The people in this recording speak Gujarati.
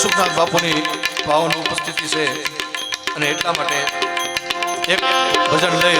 મનસુખનાથ બાપુની ભાવની ઉપસ્થિતિ છે. અને એટલા માટે એક ભજન લઈ